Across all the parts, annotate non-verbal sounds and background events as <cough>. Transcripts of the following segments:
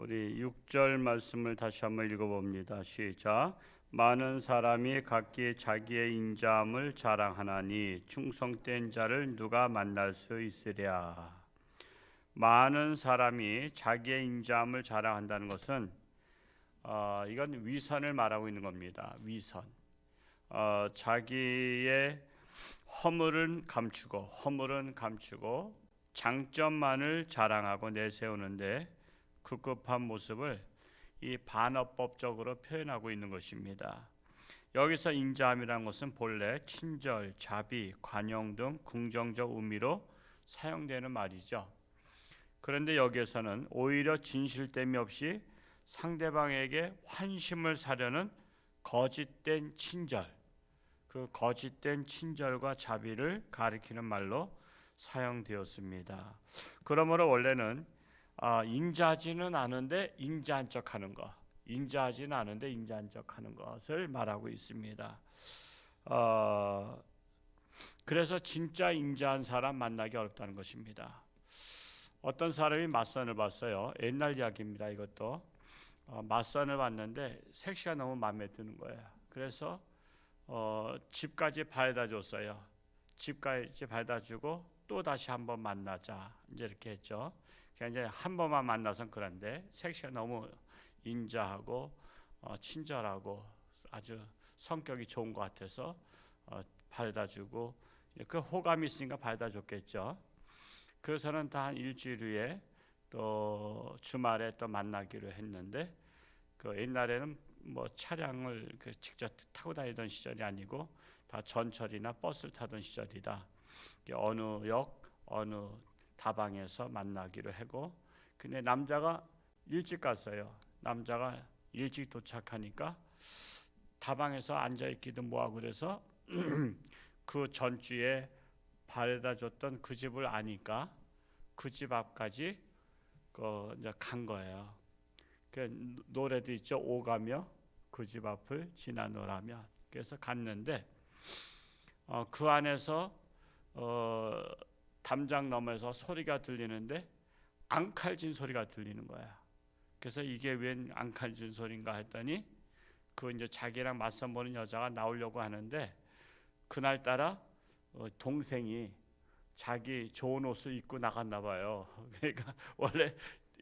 우리 6절 말씀을 다시 한번 읽어봅니다. 시작. 많은 사람이 각기 자기의 인자함을 자랑하나니 충성된 자를 누가 만날 수 있으랴. 많은 사람이 자기의 인자함을 자랑한다는 것은 어, 이건 위선을 말하고 있는 겁니다. 위선. 어, 자기의 허물은 감추고 허물은 감추고 장점만을 자랑하고 내세우는데 급급한 모습을 이 반어법적으로 표현하고 있는 것입니다. 여기서 인자함이라는 것은 본래 친절, 자비, 관용 등 긍정적 의미로 사용되는 말이죠. 그런데 여기에서는 오히려 진실됨이 없이 상대방에게 환심을 사려는 거짓된 친절, 그 거짓된 친절과 자비를 가리키는 말로 사용되었습니다. 그러므로 원래는 아, 인자하지는 않은데 인자한 척하는 것, 인자하지는 않은데 인자한 척하는 것을 말하고 있습니다. 어, 그래서 진짜 인자한 사람 만나기 어렵다는 것입니다. 어떤 사람이 맞선을 봤어요. 옛날 이야기입니다. 이것도 어, 맞선을 봤는데 색시가 너무 마음에 드는 거예요. 그래서 어, 집까지 바래다 줬어요. 집까지 바래다 주고 또 다시 한번 만나자 이제 이렇게 했죠. 그냥 이제 한 번만 만나선 그런데 색시가 너무 인자하고 어, 친절하고 아주 성격이 좋은 것 같아서 어, 바래다 주고 그 호감이 있으니까 바래다 줬겠죠. 그래서는 다 한 일주일 후에 또 주말에 또 만나기로 했는데 그 옛날에는 뭐 차량을 그 직접 타고 다니던 시절이 아니고 다 전철이나 버스를 타던 시절이다. 어느 역 어느 다방에서 만나기로 하고 근데 남자가 일찍 갔어요. 남자가 일찍 도착하니까 다방에서 앉아 있기도 뭐하고 그래서 <clears throat> 그 전주에 바래다 줬던 그 집을 아니까 그 집 앞까지 그 이제 간 거예요. 그 노래도 있죠. 오가며 그 집 앞을 지나노라며. 그래서 갔는데 어, 그 안에서 어, 담장 너머에서 소리가 들리는데 앙칼진 소리가 들리는 거야. 그래서 이게 웬 앙칼진 소리인가 했더니 그 이제 자기랑 맞선 보는 여자가 나오려고 하는데 그날 따라 어, 동생이 자기 좋은 옷을 입고 나갔나 봐요. <laughs> 그러니까 원래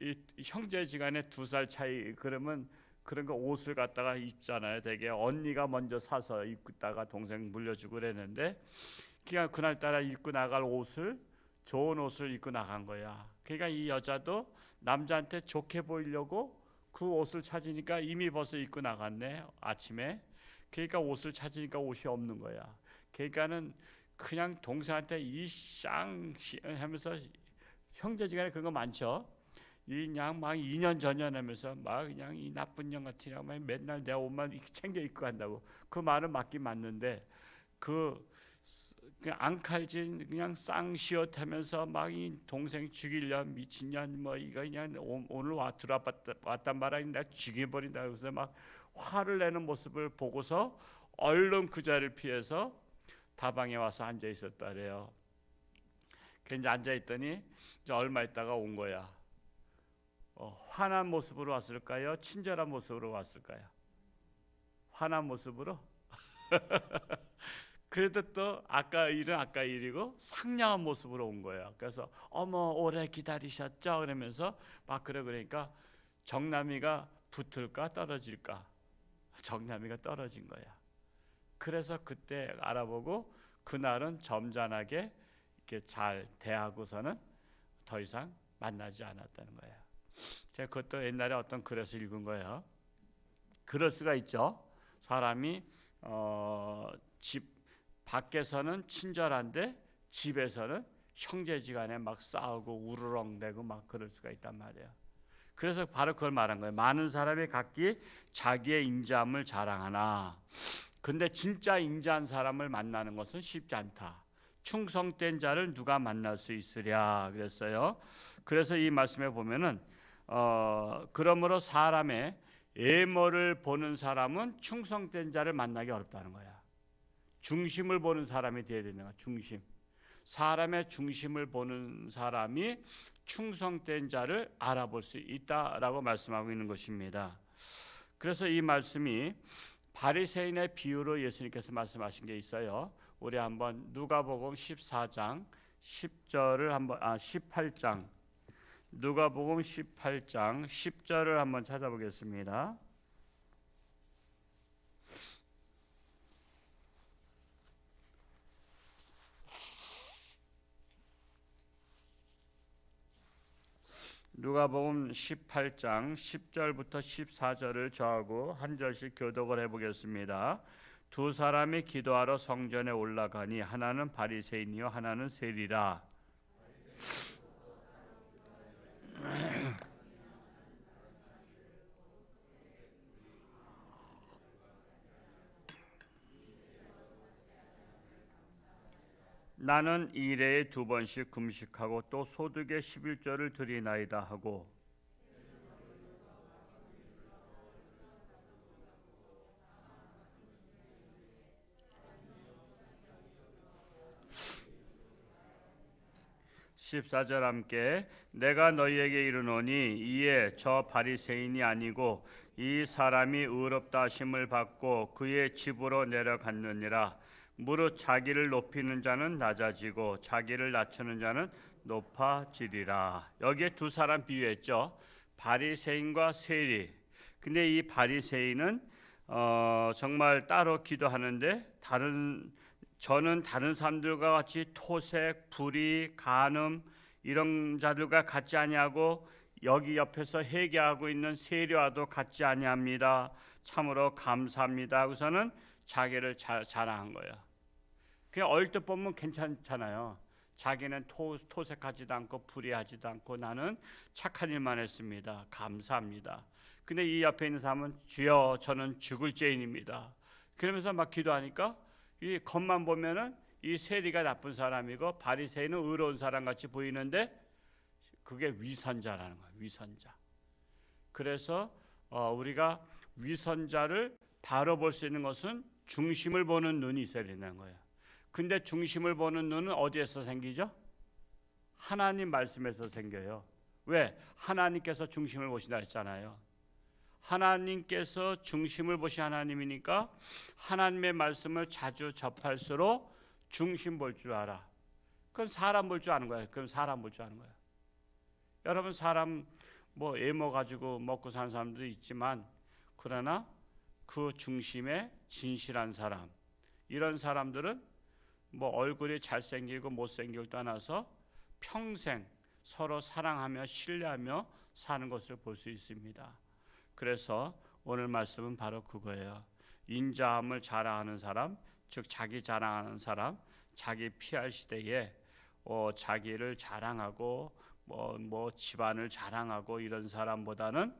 이 형제지간에 두 살 차이 그러면 그런 거 옷을 갖다가 입잖아요. 되게 언니가 먼저 사서 입다가 동생 물려주고 그랬는데 그냥 그날 따라 입고 나갈 옷을 좋은 옷을 입고 나간 거야. 그러니까 이 여자도 남자한테 좋게 보이려고 그 옷을 찾으니까 이미 벌써 입고 나갔네 아침에. 그러니까 옷을 찾으니까 옷이 없는 거야. 그러니까는 그냥 동생한테 이쌍 하면서 형제지간에 그런 거 많죠. 이 그냥 막 2년 전년 하면서 막 그냥 이 나쁜 년 같으냐 막 맨날 내 옷만 챙겨 입고 간다고 그 말은 맞긴 맞는데 그 그냥 앙칼진 그냥 쌍시옷 하면서 막 이 동생 죽이려 미친년 뭐 이거 그냥 오, 오늘 와 들어왔다 왔단 말이야 내가 죽여버린다 그래서 막 화를 내는 모습을 보고서 얼른 그 자리를 피해서 다방에 와서 앉아 있었다래요. 그 이제 앉아 있더니 이제 얼마 있다가 온 거야. 어, 화난 모습으로 왔을까요? 친절한 모습으로 왔을까요? 화난 모습으로? <laughs> 그래도 또 아까 일은 아까 일이고 상냥한 모습으로 온 거예요. 그래서 어머 오래 기다리셨죠? 그러면서 막 그래 그러니까 정남이가 붙을까 떨어질까? 정남이가 떨어진 거야. 그래서 그때 알아보고 그날은 점잖하게 이렇게 잘 대하고서는 더 이상 만나지 않았다는 거예요. 제가 그것도 옛날에 어떤 글에서 읽은 거예요. 그럴 수가 있죠. 사람이 어, 집 밖에서는 친절한데 집에서는 형제지간에 막 싸우고 우르렁대고 막 그럴 수가 있단 말이에요. 그래서 바로 그걸 말한 거예요. 많은 사람이 각기 자기의 인자함을 자랑하나 근데 진짜 인자한 사람을 만나는 것은 쉽지 않다. 충성된 자를 누가 만날 수 있으랴 그랬어요. 그래서 이 말씀에 보면은 어 그러므로 사람의 예모를 보는 사람은 충성된 자를 만나기 어렵다는 거야. 중심을 보는 사람이 되어야 되는 거야. 중심. 사람의 중심을 보는 사람이 충성된 자를 알아볼 수 있다라고 말씀하고 있는 것입니다. 그래서 이 말씀이 바리새인의 비유로 예수님께서 말씀하신 게 있어요. 우리 한번 누가복음 14장 10절을 한번 아 18장 누가복음 18장 10절을 한번 찾아보겠습니다. 누가복음 18장 10절부터 14절을 저하고 한 절씩 교독을 해보겠습니다. 두 사람이 기도하러 성전에 올라가니 하나는 바리새인이요 하나는 세리라. 나는 일해에 두 번씩 금식하고 또 소득의 11조를 드리나이다 하고 십사절 함께 내가 너희에게 이르노니 이에 저 바리새인이 아니고 이 사람이 의롭다 하심을 받고 그의 집으로 내려갔느니라 무릇 자기를 높이는 자는 낮아지고 자기를 낮추는 자는 높아지리라. 여기에 두 사람 비유했죠. 바리새인과 세리. 근데 이 바리새인은 어, 정말 따로 기도하는데 다른 저는 다른 사람들과 같이 토색, 불의, 간음 이런 자들과 같지 아니하고 여기 옆에서 회개하고 있는 세리와도 같지 아니합니다. 참으로 감사합니다. 하고서는 자기를 자, 자랑한 거예요. 그냥 얼뜻 보면 괜찮잖아요. 자기는 토, 토색하지도 않고 불의하지도 않고 나는 착한 일만 했습니다. 감사합니다. 근데 이 옆에 있는 사람은 주여 저는 죽을 죄인입니다. 그러면서 막 기도하니까 이 겉만 보면은 이 세리가 나쁜 사람이고 바리새인은 의로운 사람 같이 보이는데 그게 위선자라는 거예요. 위선자. 그래서 어, 우리가 위선자를 바로 볼 수 있는 것은 중심을 보는 눈이 있어야 된다는 거예요. 근데 중심을 보는 눈은 어디에서 생기죠? 하나님 말씀에서 생겨요. 왜? 하나님께서 중심을 보신다 했잖아요. 하나님께서 중심을 보신 하나님이니까 하나님의 말씀을 자주 접할수록 중심 볼 줄 알아. 그건 사람 볼 줄 아는 거야. 그럼 사람 볼 줄 아는 거야. 여러분 사람 뭐 애모 가지고 먹고 사는 사람도 있지만 그러나 그 중심에 진실한 사람 이런 사람들은 뭐 얼굴이 잘생기고 못생기고 떠나서 평생 서로 사랑하며 신뢰하며 사는 것을 볼 수 있습니다. 그래서 오늘 말씀은 바로 그거예요. 인자함을 자랑하는 사람, 즉 자기 자랑하는 사람, 자기 피할 시대에 어, 자기를 자랑하고 뭐, 뭐 집안을 자랑하고 이런 사람보다는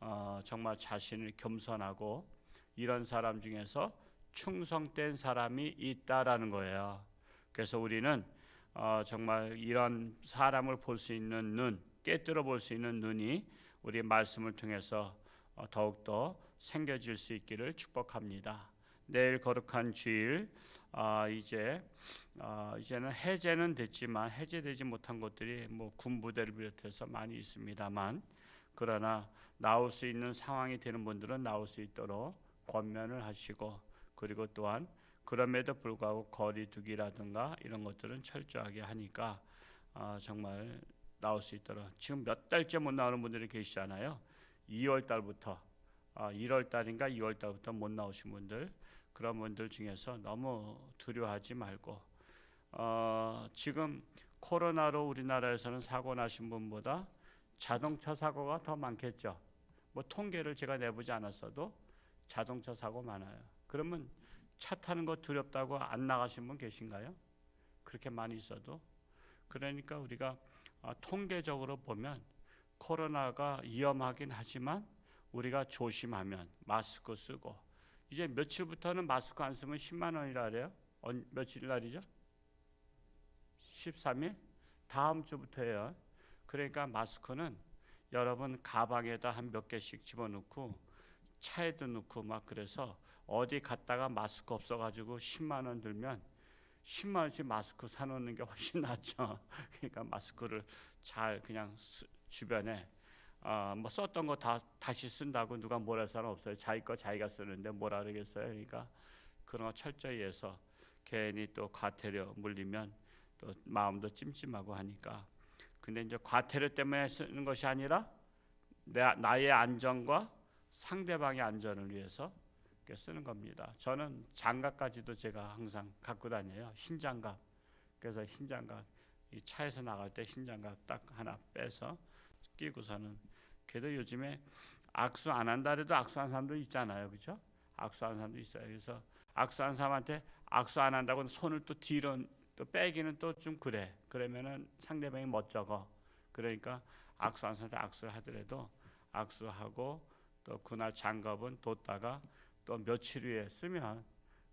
어, 정말 자신을 겸손하고 이런 사람 중에서 충성된 사람이 있다라는 거예요. 그래서 우리는 어, 정말 이런 사람을 볼 수 있는 눈, 깨뜨려 볼 수 있는 눈이 우리 말씀을 통해서 어, 더욱더 생겨질 수 있기를 축복합니다. 내일 거룩한 주일 어, 이제 어, 이제는 해제는 됐지만 해제되지 못한 것들이 뭐 군부대를 비롯해서 많이 있습니다만 그러나 나올 수 있는 상황이 되는 분들은 나올 수 있도록 권면을 하시고 그리고 또한 그럼에도 불구하고 거리두기라든가 이런 것들은 철저하게 하니까 어, 정말 나올 수 있도록 지금 몇 달째 못 나오는 분들이 계시잖아요. 2월 달부터 어, 1월 달인가 2월 달부터 못 나오신 분들 그런 분들 중에서 너무 두려워하지 말고 어, 지금 코로나로 우리나라에서는 사고 나신 분보다 자동차 사고가 더 많겠죠. 뭐 통계를 제가 내보지 않았어도 자동차 사고 많아요. 그러면 차 타는 거 두렵다고 안 나가신 분 계신가요? 그렇게 많이 있어도 그러니까 우리가 아, 통계적으로 보면 코로나가 위험하긴 하지만 우리가 조심하면 마스크 쓰고 이제 며칠부터는 마스크 안 쓰면 10만 원이라 그래요. 어, 며칠 날이죠? 13일? 다음 주부터예요. 그러니까 마스크는 여러분 가방에다 한 몇 개씩 집어넣고 차에도 넣고 막 그래서 어디 갔다가 마스크 없어가지고 10만 원 들면 10만 원씩 마스크 사놓는 게 훨씬 낫죠. <laughs> 그러니까 마스크를 잘 그냥 쓰- 주변에 어, 뭐 썼던 거 다 다시 쓴다고 누가 할 사람 없어요. 자기 거 자기가 쓰는데 뭐라 그러겠어요. 그러니까 그런 거 철저히 해서 괜히 또 과태료 물리면 또 마음도 찜찜하고 하니까 근데 이제 과태료 때문에 쓰는 것이 아니라 내 나의 안전과 상대방의 안전을 위해서 쓰는 겁니다. 저는 장갑까지도 제가 항상 갖고 다녀요. 흰 장갑. 그래서 흰 장갑 이 차에서 나갈 때 흰 장갑 딱 하나 빼서 끼고서는 그래도 요즘에 악수 안 한다 해도 악수한 사람도 있잖아요. 그죠? 악수한 사람도 있어요. 그래서 악수한 사람한테 악수 안 한다고 손을 또 뒤로 또 빼기는 또 좀 그래. 그러면은 상대방이 멋쩍어. 그러니까 악수한 사람한테 악수를 하더라도 악수하고 또 그날 장갑은 뒀다가 또 며칠 후에 쓰면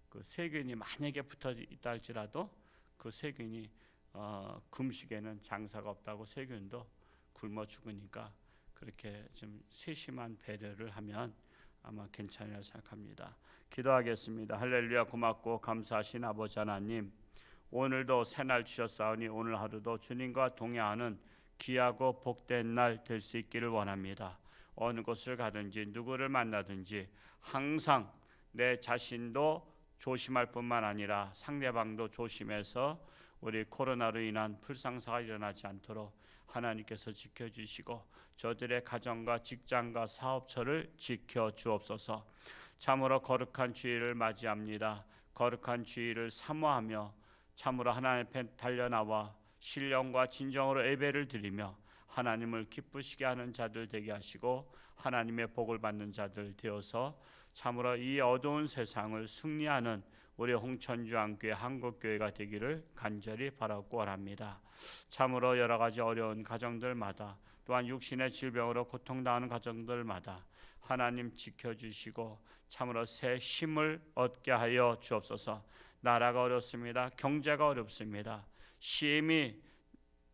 그 세균이 만약에 붙어 있다 할지라도 그 세균이 어, 금식에는 장사가 없다고 세균도 굶어 죽으니까 그렇게 좀 세심한 배려를 하면 아마 괜찮으리라 생각합니다. 기도하겠습니다. 할렐루야 고맙고 감사하신 아버지 하나님 오늘도 새날 주셨사오니 오늘 하루도 주님과 동행하는 귀하고 복된 날 될 수 있기를 원합니다. 어느 곳을 가든지 누구를 만나든지 항상 내 자신도 조심할 뿐만 아니라 상대방도 조심해서 우리 코로나로 인한 불상사가 일어나지 않도록 하나님께서 지켜주시고 저들의 가정과 직장과 사업처를 지켜 주옵소서. 참으로 거룩한 주일을 맞이합니다. 거룩한 주일을 사모하며 참으로 하나님 앞에 달려 나와 신령과 진정으로 예배를 드리며 하나님을 기쁘시게 하는 자들 되게 하시고 하나님의 복을 받는 자들 되어서 참으로 이 어두운 세상을 승리하는 우리 홍천주 안교회 한국교회가 되기를 간절히 바라고 원합니다. 참으로 여러 가지 어려운 가정들마다 또한 육신의 질병으로 고통당하는 가정들마다 하나님 지켜주시고 참으로 새 힘을 얻게 하여 주옵소서. 나라가 어렵습니다. 경제가 어렵습니다. 시임이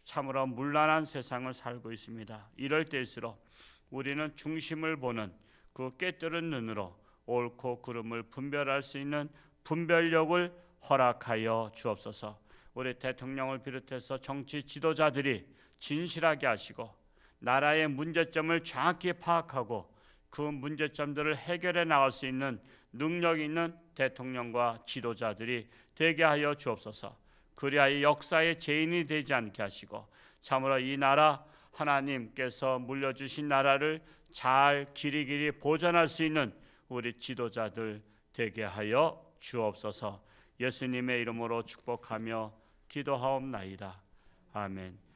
참으로 문란한 세상을 살고 있습니다. 이럴 때일수록 우리는 중심을 보는 그 깨뜨린 눈으로 옳고 그름을 분별할 수 있는 분별력을 허락하여 주옵소서. 우리 대통령을 비롯해서 정치 지도자들이 진실하게 하시고 나라의 문제점을 정확히 파악하고 그 문제점들을 해결해 나갈 수 있는 능력 있는 대통령과 지도자들이 되게 하여 주옵소서. 그리하여 역사의 죄인이 되지 않게 하시고 참으로 이 나라 하나님께서 물려주신 나라를 잘 길이길이 보존할 수 있는 우리 지도자들 되게 하여 주옵소서. 예수님의 이름으로 축복하며 기도하옵나이다. 아멘.